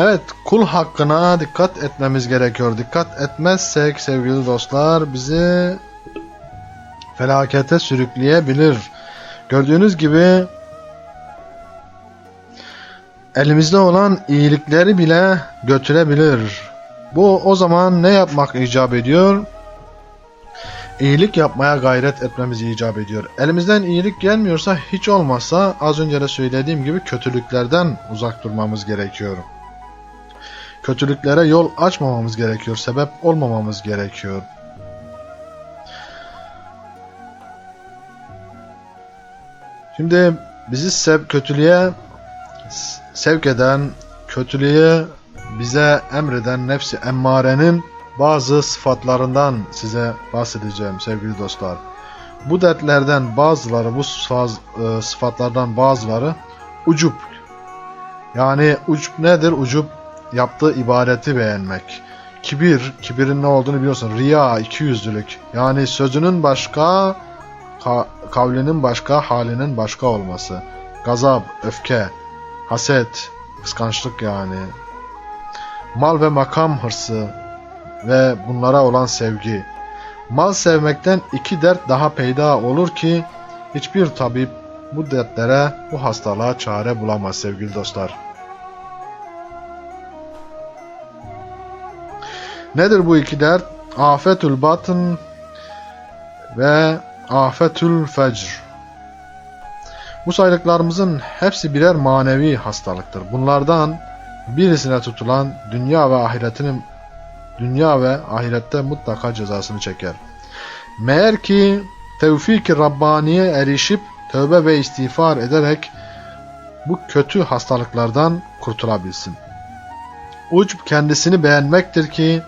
Evet kul hakkına dikkat etmemiz gerekiyor. Dikkat etmezsek sevgili dostlar bizi felakete sürükleyebilir. Gördüğünüz gibi elimizde olan iyilikleri bile götürebilir. Bu o zaman ne yapmak icap ediyor? İyilik yapmaya gayret etmemiz icap ediyor. Elimizden iyilik gelmiyorsa hiç olmazsa az önce de söylediğim gibi kötülüklerden uzak durmamız gerekiyor. Kötülüklere yol açmamamız gerekiyor, sebep olmamamız gerekiyor. Şimdi bizi sev kötülüğe sevk eden, kötülüğü bize emreden nefsi emmarenin bazı sıfatlarından size bahsedeceğim sevgili dostlar. Bu dertlerden bazıları, bu e, sıfatlardan bazıları ucup. Yani ucup nedir? Ucup yaptığı ibadeti beğenmek. Kibir, kibirin ne olduğunu biliyorsun. Riya, ikiyüzlülük. Yani sözünün başka, ka- kavlinin başka, halinin başka olması. Gazap, öfke, haset, kıskançlık yani. Mal ve makam hırsı ve bunlara olan sevgi. Mal sevmekten iki dert daha peyda olur ki hiçbir tabip bu dertlere, bu hastalığa çare bulamaz sevgili dostlar. Nedir bu iki dert? Afetül batın ve afetül fecr. Bu saydıklarımızın hepsi birer manevi hastalıktır. Bunlardan birisine tutulan dünya ve ahiretinin dünya ve ahirette mutlaka cezasını çeker. Meğer ki tevfik-i Rabbani'ye erişip tövbe ve istiğfar ederek bu kötü hastalıklardan kurtulabilsin. Ucb kendisini beğenmektir ki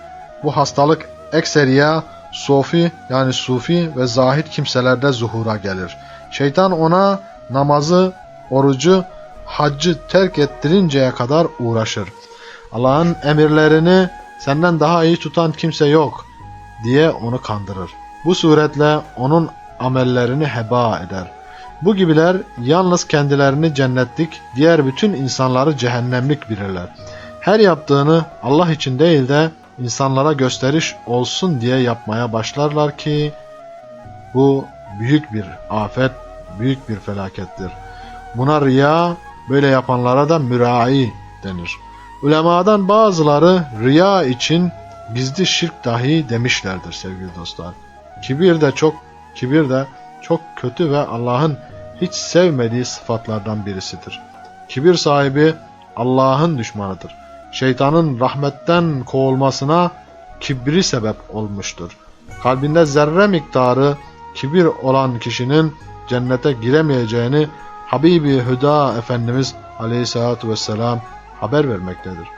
bu hastalık ekseriya sofi yani sufi ve zahid kimselerde zuhura gelir. Şeytan ona namazı, orucu, haccı terk ettirinceye kadar uğraşır. Allah'ın emirlerini senden daha iyi tutan kimse yok diye onu kandırır. Bu suretle onun amellerini heba eder. Bu gibiler yalnız kendilerini cennetlik, diğer bütün insanları cehennemlik bilirler. Her yaptığını Allah için değil de insanlara gösteriş olsun diye yapmaya başlarlar ki bu büyük bir afet, büyük bir felakettir. Buna riya, böyle yapanlara da mürai denir. Ulemadan bazıları riya için gizli şirk dahi demişlerdir sevgili dostlar. Kibir de çok kibir de çok kötü ve Allah'ın hiç sevmediği sıfatlardan birisidir. Kibir sahibi Allah'ın düşmanıdır. Şeytanın rahmetten kovulmasına kibri sebep olmuştur. Kalbinde zerre miktarı kibir olan kişinin cennete giremeyeceğini Habibi Hüda Efendimiz Aleyhisselatü Vesselam haber vermektedir.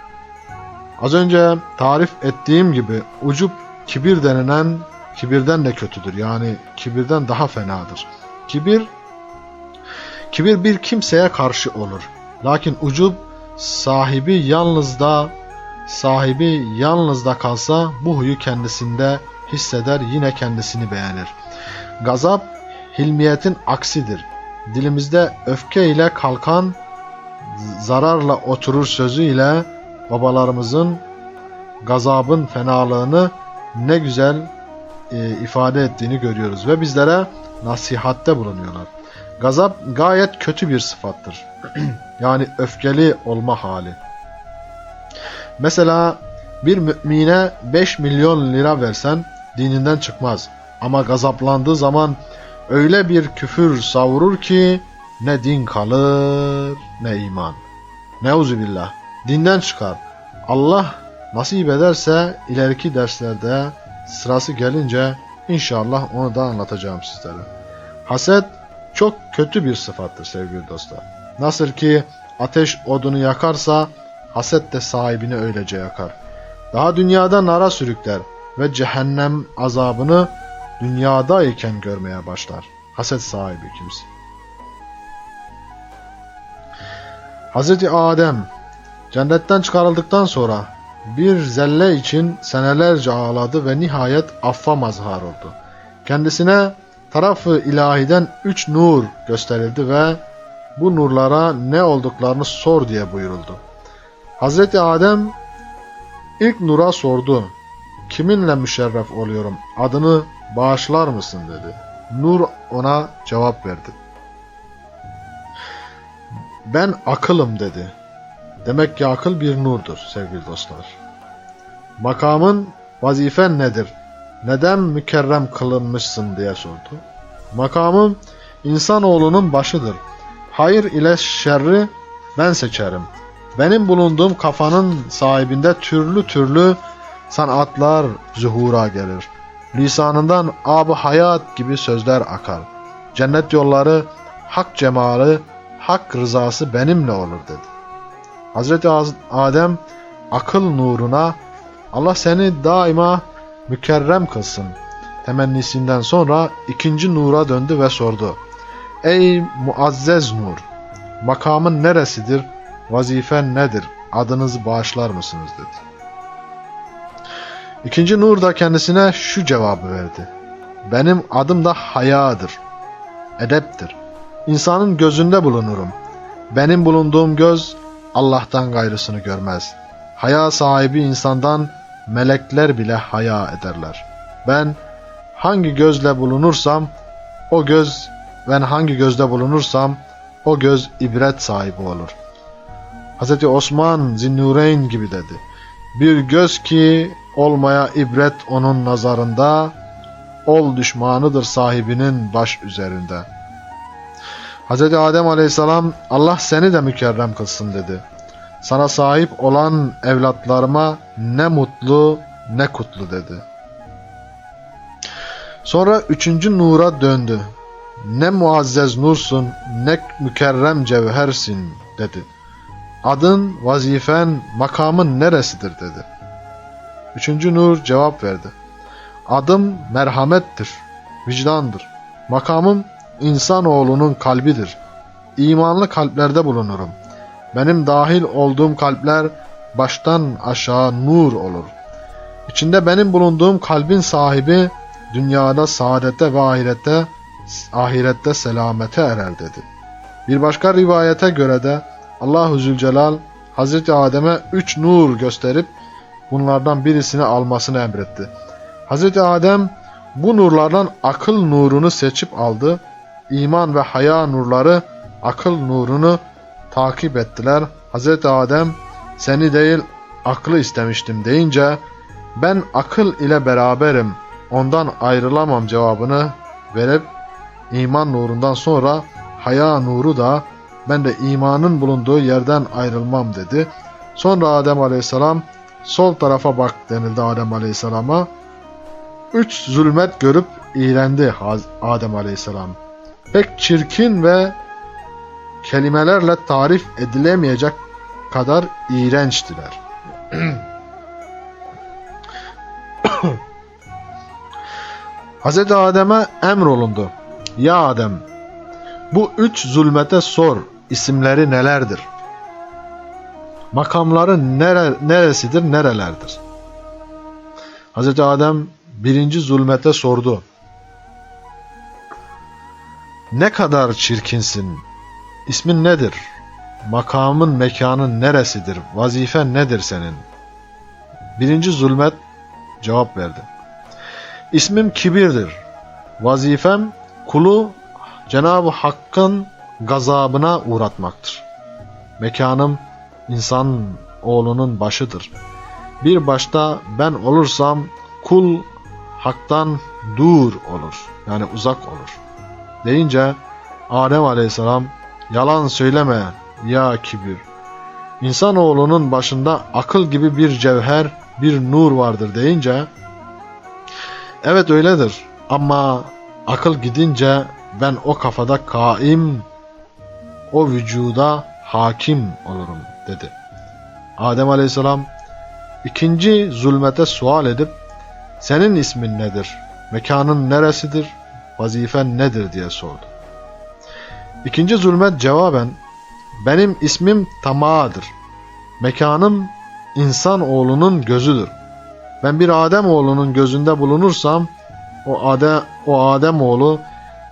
Az önce tarif ettiğim gibi ucup kibir denilen kibirden de kötüdür. Yani kibirden daha fenadır. Kibir kibir bir kimseye karşı olur. Lakin ucup sahibi yalnız da sahibi yalnız da kalsa bu huyu kendisinde hisseder yine kendisini beğenir. Gazap hilmiyetin aksidir. Dilimizde öfke ile kalkan zararla oturur sözüyle babalarımızın gazabın fenalığını ne güzel e, ifade ettiğini görüyoruz ve bizlere nasihatte bulunuyorlar. Gazap gayet kötü bir sıfattır. yani öfkeli olma hali. Mesela bir mümine 5 milyon lira versen dininden çıkmaz. Ama gazaplandığı zaman öyle bir küfür savurur ki ne din kalır ne iman. Neuzubillah. Dinden çıkar. Allah nasip ederse ileriki derslerde sırası gelince inşallah onu da anlatacağım sizlere. Haset çok kötü bir sıfattır sevgili dostlar. Nasıl ki ateş odunu yakarsa haset de sahibini öylece yakar. Daha dünyada nara sürükler ve cehennem azabını dünyadayken görmeye başlar. Haset sahibi kimse. Hz. Adem cennetten çıkarıldıktan sonra bir zelle için senelerce ağladı ve nihayet affa mazhar oldu. Kendisine tarafı ilahiden üç nur gösterildi ve bu nurlara ne olduklarını sor diye buyuruldu. Hazreti Adem ilk nura sordu. Kiminle müşerref oluyorum? Adını bağışlar mısın dedi. Nur ona cevap verdi. Ben akılım dedi. Demek ki akıl bir nurdur sevgili dostlar. Makamın vazifen nedir? Neden mükerrem kılınmışsın diye sordu. Makamım insanoğlunun başıdır. Hayır ile şerri ben seçerim. Benim bulunduğum kafanın sahibinde türlü türlü sanatlar zuhura gelir. Lisanından ab hayat gibi sözler akar. Cennet yolları, hak cemali, hak rızası benimle olur dedi. Hazreti Az- Adem akıl nuruna Allah seni daima mükerrem kılsın temennisinden sonra ikinci nura döndü ve sordu. Ey muazzez nur, makamın neresidir, vazifen nedir, adınızı bağışlar mısınız dedi. İkinci nur da kendisine şu cevabı verdi. Benim adım da hayadır, edeptir. İnsanın gözünde bulunurum. Benim bulunduğum göz Allah'tan gayrısını görmez. Haya sahibi insandan melekler bile haya ederler. Ben hangi gözle bulunursam o göz ben hangi gözde bulunursam o göz ibret sahibi olur. Hz. Osman Zinnureyn gibi dedi. Bir göz ki olmaya ibret onun nazarında, ol düşmanıdır sahibinin baş üzerinde. Hz. Adem aleyhisselam Allah seni de mükerrem kılsın dedi. Sana sahip olan evlatlarıma ne mutlu ne kutlu dedi. Sonra üçüncü nura döndü. Ne muazzez nursun ne mükerrem cevhersin dedi. Adın, vazifen, makamın neresidir dedi. Üçüncü nur cevap verdi. Adım merhamettir, vicdandır. Makamım insanoğlunun kalbidir. İmanlı kalplerde bulunurum. Benim dahil olduğum kalpler baştan aşağı nur olur. İçinde benim bulunduğum kalbin sahibi dünyada saadete ve ahirette ahirette selamete erer dedi. Bir başka rivayete göre de Allahu Zülcelal Hazreti Adem'e üç nur gösterip bunlardan birisini almasını emretti. Hazreti Adem bu nurlardan akıl nurunu seçip aldı. İman ve haya nurları akıl nurunu takip ettiler. Hazreti Adem seni değil aklı istemiştim deyince ben akıl ile beraberim ondan ayrılamam cevabını verip iman nurundan sonra haya nuru da ben de imanın bulunduğu yerden ayrılmam dedi. Sonra Adem aleyhisselam sol tarafa bak denildi Adem aleyhisselama. Üç zulmet görüp iğrendi Adem aleyhisselam. Pek çirkin ve kelimelerle tarif edilemeyecek kadar iğrençtiler. Hz. Adem'e emrolundu. Ya Adem, bu üç zulmete sor, isimleri nelerdir? Makamları nere, neresidir, nerelerdir? Hz. Adem birinci zulmete sordu. Ne kadar çirkinsin, ismin nedir? Makamın, mekanın neresidir? Vazifen nedir senin? Birinci zulmet cevap verdi. İsmim kibirdir. Vazifem kulu Cenab-ı Hakk'ın gazabına uğratmaktır. Mekanım insan oğlunun başıdır. Bir başta ben olursam kul haktan dur olur. Yani uzak olur. Deyince Adem aleyhisselam yalan söyleme ya kibir. İnsanoğlunun başında akıl gibi bir cevher, bir nur vardır deyince evet öyledir ama akıl gidince ben o kafada kaim, o vücuda hakim olurum dedi. Adem aleyhisselam ikinci zulmete sual edip senin ismin nedir, mekanın neresidir, vazifen nedir diye sordu. İkinci zulmet cevaben benim ismim Tama'dır. Mekanım insan oğlunun gözüdür. Ben bir Adem oğlunun gözünde bulunursam o Adem o Adem oğlu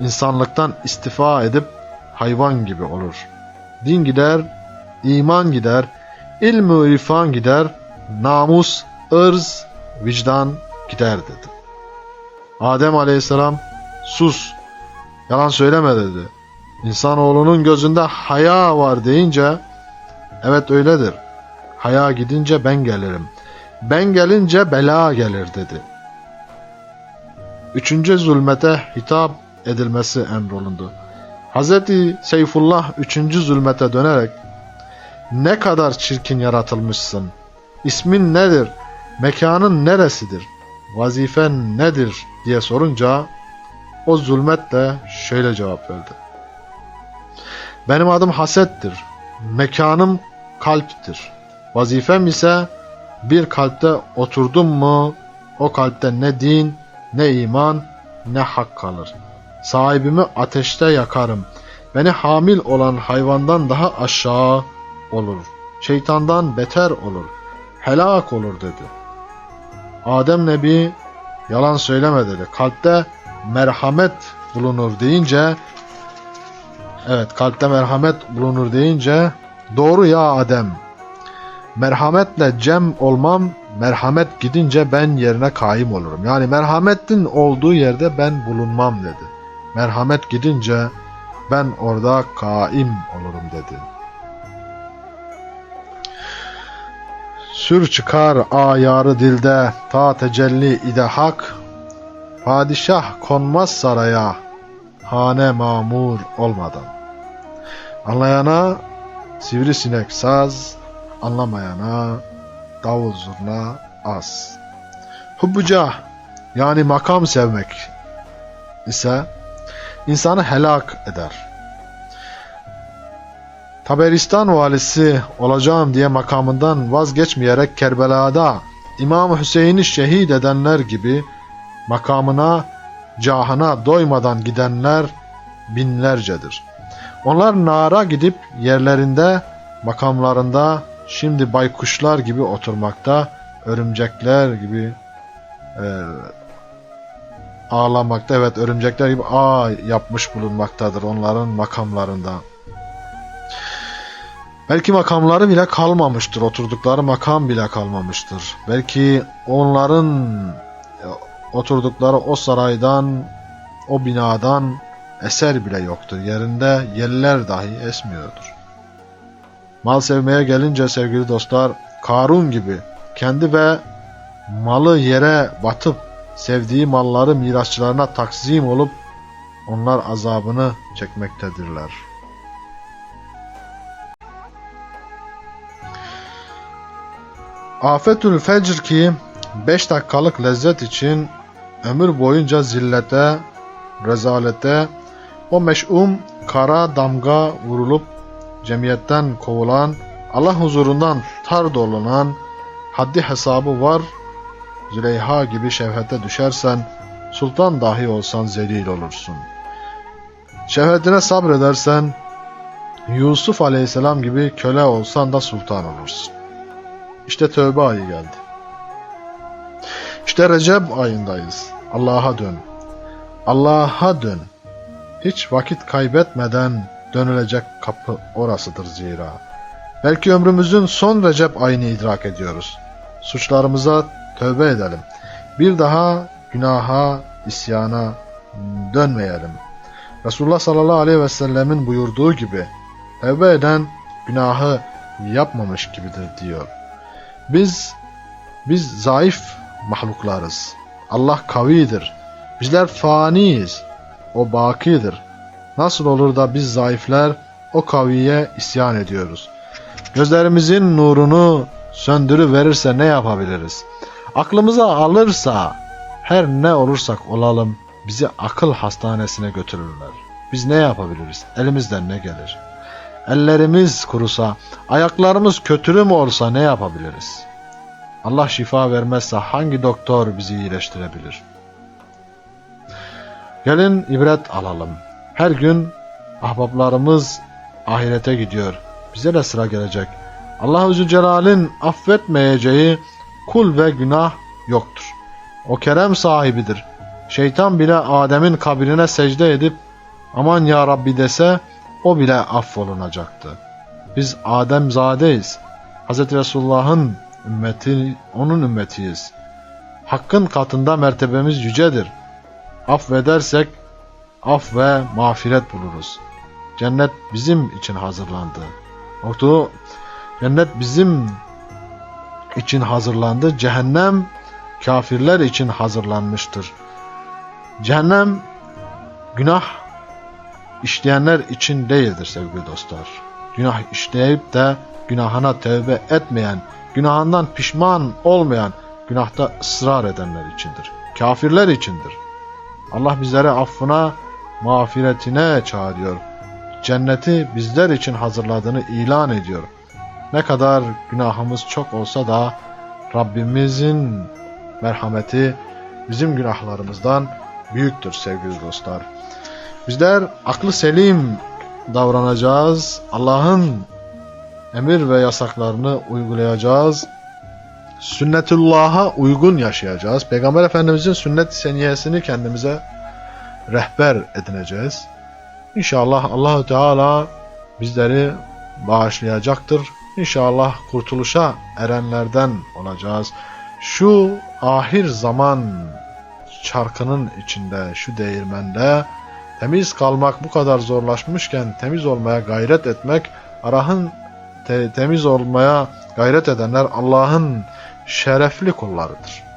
insanlıktan istifa edip hayvan gibi olur. Din gider, iman gider, ilmi irfan gider, namus, ırz, vicdan gider dedi. Adem aleyhisselam sus, yalan söyleme dedi. İnsanoğlunun gözünde haya var deyince, evet öyledir. Haya gidince ben gelirim. Ben gelince bela gelir dedi. Üçüncü zulmete hitap edilmesi emrolundu. Hz. Seyfullah üçüncü zulmete dönerek ne kadar çirkin yaratılmışsın. İsmin nedir? Mekanın neresidir? Vazifen nedir? diye sorunca o zulmetle şöyle cevap verdi. Benim adım Haset'tir. Mekanım kalptir. Vazifem ise bir kalpte oturdum mu o kalpte ne din, ne iman, ne hak kalır. Sahibimi ateşte yakarım. Beni hamil olan hayvandan daha aşağı olur. Şeytandan beter olur. Helak olur dedi. Adem Nebi yalan söyleme dedi. Kalpte merhamet bulunur deyince evet kalpte merhamet bulunur deyince doğru ya Adem merhametle cem olmam merhamet gidince ben yerine kaim olurum. Yani merhametin olduğu yerde ben bulunmam dedi. Merhamet gidince ben orada kaim olurum dedi. Sür çıkar ayarı dilde ta tecelli ide hak Padişah konmaz saraya hane mamur olmadan Anlayana sivrisinek saz anlamayana davul zurna az Hubbucah yani makam sevmek ise insanı helak eder. Taberistan valisi olacağım diye makamından vazgeçmeyerek Kerbela'da İmam Hüseyin'i şehit edenler gibi makamına, cahına doymadan gidenler binlercedir. Onlar nara gidip yerlerinde, makamlarında şimdi baykuşlar gibi oturmakta, örümcekler gibi e, ağlamakta. Evet örümcekler gibi ağ yapmış bulunmaktadır onların makamlarında. Belki makamları bile kalmamıştır. Oturdukları makam bile kalmamıştır. Belki onların e, oturdukları o saraydan, o binadan eser bile yoktur. Yerinde yeller dahi esmiyordur. Mal sevmeye gelince sevgili dostlar, Karun gibi kendi ve malı yere batıp sevdiği malları mirasçılarına taksim olup onlar azabını çekmektedirler. Afetül fecr ki 5 dakikalık lezzet için ömür boyunca zillete, rezalete, o meş'um kara damga vurulup cemiyetten kovulan, Allah huzurundan tar dolanan, haddi hesabı var, Züleyha gibi şevhete düşersen, sultan dahi olsan zelil olursun. Şehvetine sabredersen, Yusuf aleyhisselam gibi köle olsan da sultan olursun. İşte tövbe ayı geldi. İşte Recep ayındayız. Allah'a dön. Allah'a dön. Hiç vakit kaybetmeden dönülecek kapı orasıdır zira. Belki ömrümüzün son Recep ayını idrak ediyoruz. Suçlarımıza tövbe edelim. Bir daha günaha, isyana dönmeyelim. Resulullah sallallahu aleyhi ve sellemin buyurduğu gibi tövbe eden günahı yapmamış gibidir diyor. Biz biz zayıf mahluklarız. Allah kavidir. Bizler faniyiz. O bakidir. Nasıl olur da biz zayıflar o kaviye isyan ediyoruz? Gözlerimizin nurunu söndürü verirse ne yapabiliriz? Aklımıza alırsa her ne olursak olalım bizi akıl hastanesine götürürler. Biz ne yapabiliriz? Elimizden ne gelir? Ellerimiz kurusa, ayaklarımız kötürüm olsa ne yapabiliriz? Allah şifa vermezse hangi doktor bizi iyileştirebilir? Gelin ibret alalım. Her gün ahbaplarımız ahirete gidiyor. Bize de sıra gelecek. Allah-u Zülcelal'in affetmeyeceği kul ve günah yoktur. O kerem sahibidir. Şeytan bile Adem'in kabrine secde edip aman ya Rabbi dese o bile affolunacaktı. Biz Ademzadeyiz. Hz. Resulullah'ın ümmeti, onun ümmetiyiz. Hakkın katında mertebemiz yücedir. Affedersek af ve mağfiret buluruz. Cennet bizim için hazırlandı. Oktu, cennet bizim için hazırlandı. Cehennem kafirler için hazırlanmıştır. Cehennem günah işleyenler için değildir sevgili dostlar. Günah işleyip de günahına tövbe etmeyen, günahından pişman olmayan, günahta ısrar edenler içindir. Kafirler içindir. Allah bizlere affına, mağfiretine çağırıyor. Cenneti bizler için hazırladığını ilan ediyor. Ne kadar günahımız çok olsa da Rabbimizin merhameti bizim günahlarımızdan büyüktür sevgili dostlar. Bizler aklı selim davranacağız. Allah'ın emir ve yasaklarını uygulayacağız. Sünnetullah'a uygun yaşayacağız. Peygamber Efendimizin sünnet seniyesini kendimize rehber edineceğiz. İnşallah Allahu Teala bizleri bağışlayacaktır. İnşallah kurtuluşa erenlerden olacağız. Şu ahir zaman çarkının içinde, şu değirmende temiz kalmak bu kadar zorlaşmışken temiz olmaya gayret etmek, Arah'ın te- temiz olmaya gayret edenler Allah'ın şerefli kullarıdır.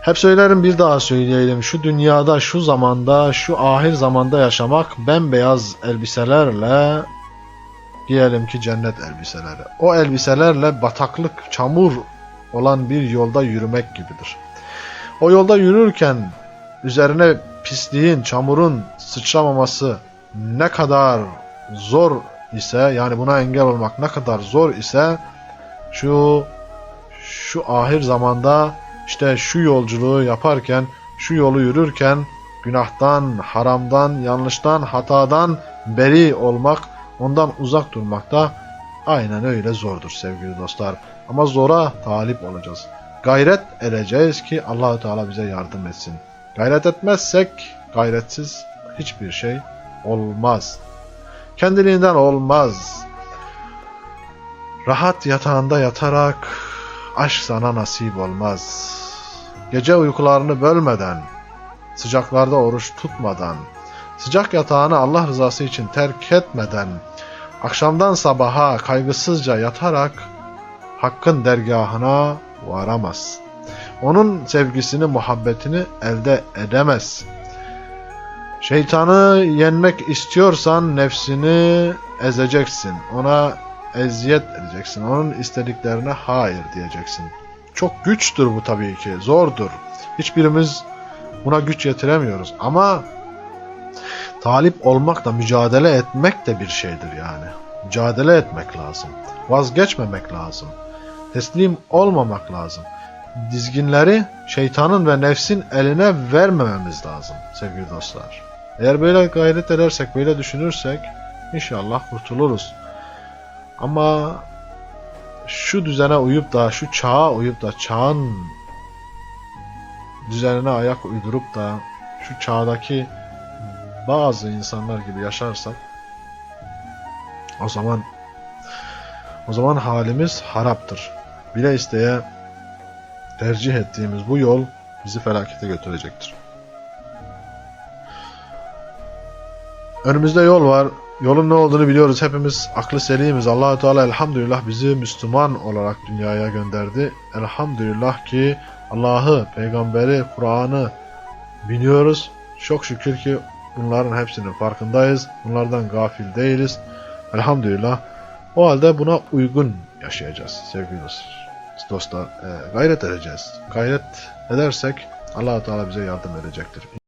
Hep söylerim bir daha söyleyelim. Şu dünyada, şu zamanda, şu ahir zamanda yaşamak bembeyaz elbiselerle diyelim ki cennet elbiseleri. O elbiselerle bataklık, çamur olan bir yolda yürümek gibidir. O yolda yürürken üzerine pisliğin, çamurun sıçramaması ne kadar zor ise yani buna engel olmak ne kadar zor ise şu şu ahir zamanda işte şu yolculuğu yaparken şu yolu yürürken günahtan, haramdan, yanlıştan, hatadan beri olmak, ondan uzak durmak da aynen öyle zordur sevgili dostlar. Ama zora talip olacağız. Gayret edeceğiz ki Allahu Teala bize yardım etsin. Gayret etmezsek gayretsiz hiçbir şey olmaz. Kendiliğinden olmaz. Rahat yatağında yatarak aşk sana nasip olmaz. Gece uykularını bölmeden, sıcaklarda oruç tutmadan, sıcak yatağını Allah rızası için terk etmeden, akşamdan sabaha kaygısızca yatarak Hakk'ın dergahına varamaz. Onun sevgisini, muhabbetini elde edemez. Şeytanı yenmek istiyorsan nefsini ezeceksin. Ona eziyet edeceksin. Onun istediklerine hayır diyeceksin. Çok güçtür bu tabii ki. Zordur. Hiçbirimiz buna güç yetiremiyoruz. Ama talip olmakla mücadele etmek de bir şeydir yani. Mücadele etmek lazım. Vazgeçmemek lazım. Teslim olmamak lazım. Dizginleri şeytanın ve nefsin eline vermememiz lazım sevgili dostlar. Eğer böyle gayret edersek, böyle düşünürsek inşallah kurtuluruz. Ama şu düzene uyup da, şu çağa uyup da, çağın düzenine ayak uydurup da şu çağdaki bazı insanlar gibi yaşarsak o zaman o zaman halimiz haraptır. Bile isteye tercih ettiğimiz bu yol bizi felakete götürecektir. Önümüzde yol var. Yolun ne olduğunu biliyoruz. Hepimiz aklı selimiz. Allahu Teala elhamdülillah bizi Müslüman olarak dünyaya gönderdi. Elhamdülillah ki Allah'ı, peygamberi, Kur'an'ı biliyoruz. Çok şükür ki bunların hepsinin farkındayız. Bunlardan gafil değiliz. Elhamdülillah. O halde buna uygun yaşayacağız sevgili dostlar. E, gayret edeceğiz. Gayret edersek Allah Teala bize yardım edecektir.